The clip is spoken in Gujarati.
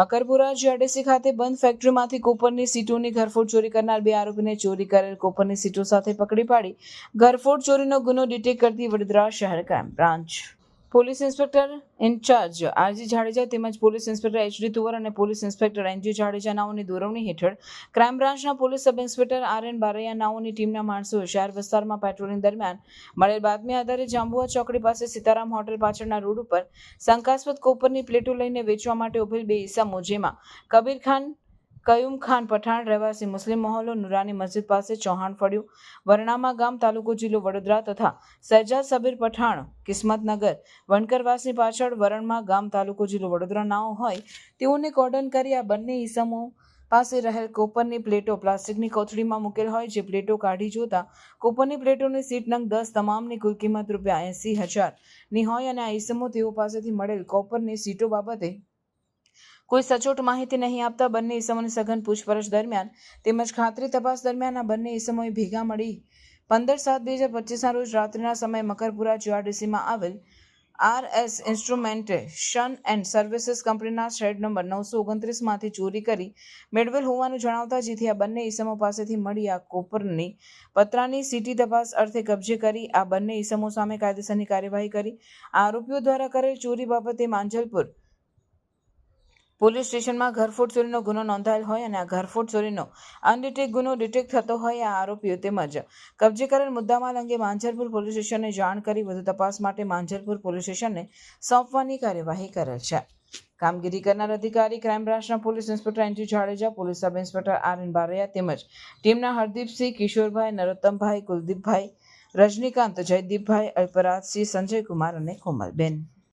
મકરપુરા જીઆરડીસી ખાતે બંધ ફેક્ટરીમાંથી કોપરની સીટોની ઘરફોડ ચોરી કરનાર બે આરોપીને ચોરી કરેલ કોપરની સીટો સાથે પકડી પાડી ઘરફોડ ચોરીનો ગુનો ડિટેક્ટ કરતી વડોદરા શહેર crime branch. Police inspector incharge R G Jadeja તેમજ police inspector H D Tuvar અને police inspector N G Jadeja નાઓની દોરવણી હેઠળ ક્રાઇમ બ્રાન્ચના police sub inspector R N Baraiya નાઓની ટીમના માણસો શહેર વિસ્તારમાં પેટ્રોલિંગ દરમિયાન મળેલ બાતમી આધારે જાંબુઆ ચોકડી પાસે સીતારામ હોટેલ પાછળના રોડ ઉપર શંકાસ્પદ કોપરની પ્લેટો લઈને વેચવા માટે ઉભેલ બે ઈસમો, જેમાં કબીર ખાન કયુમ ખાન પઠાણ રહેવાસી મુસ્લિમ મહોલ્લો નુરાની મસ્જિદ પાસે ચૌહાણ ફળ્યું વરણામા ગામ, તાલુકો જિલ્લો વડોદરા તથા સહેજાદ સબીર પઠાણ કિસ્મતનગર વણકરવાસની પાછળ વરણમા ગામ, તાલુકો જિલ્લો વડોદરા નાઓ હોય તેઓને કોર્ડન કરી આ બંને ઈસમો પાસે રહેલ કોપરની પ્લેટો પ્લાસ્ટિકની કોથળીમાં મૂકેલ હોય જે પ્લેટો કાઢી જોતા કોપરની પ્લેટોની સીટ નંગ દસ, તમામની કુલ કિંમત રૂપિયા એંસી હજારની હોય અને આ ઈસમો તેઓ પાસેથી મળેલ કોપરની સીટો બાબતે કોઈ સચોટ માહિતી નહીં આપતા બંને ઈસમોની સઘન પૂછપરછ દરમિયાન તેમજ ખાતરી તપાસ દરમિયાન આ બંને ઈસમોએ ભેગા મળી પંદર સાત બે હજાર પચીસના રોજ રાત્રિના સમયે મકરપુરા જીઆરડીસીમાં આવેલ R S instrumentation and services કંપનીના શેડ નંબર નવસો ઓગણત્રીસમાંથી ચોરી કરી મેળવેલ હોવાનું જણાવતા જેથી આ બંને ઈસમો પાસેથી મળી આ કોપરની પતરાની સીટી તપાસ અર્થે કબજે કરી આ બંને ઈસમો સામે કાયદેસરની કાર્યવાહી કરી આરોપીઓ દ્વારા કરેલ ચોરી બાબતે માંજલપુર પોલીસ સ્ટેશનમાં ઘરફોડ ચોરીનો ગુનો નોંધાયેલ હોય અને આ ઘરફોડ ચોરીનો અનડિટેક ગુનો ડિટેક્ટ થતો હોય આ આરોપીઓ તેમજ કબજે કરેલ મુદ્દામાલ અંગે માંજલપુર પોલીસ સ્ટેશનને જાણ કરી વધુ તપાસ માટે માંજલપુર પોલીસ સ્ટેશનને સોંપવાની કાર્યવાહી કરેલ છે. કામગીરી કરનાર અધિકારી ક્રાઇમ બ્રાન્ચના police inspector N G Jadeja, police sub inspector R N Baraiya તેમજ ટીમના હરદીપસિંહ કિશોરભાઈ, નરોત્તમભાઈ, કુલદીપભાઈ, રજનીકાંત, જયદીપભાઈ, અલ્પરાજસિંહ, સંજયકુમાર અને કોમલબેન.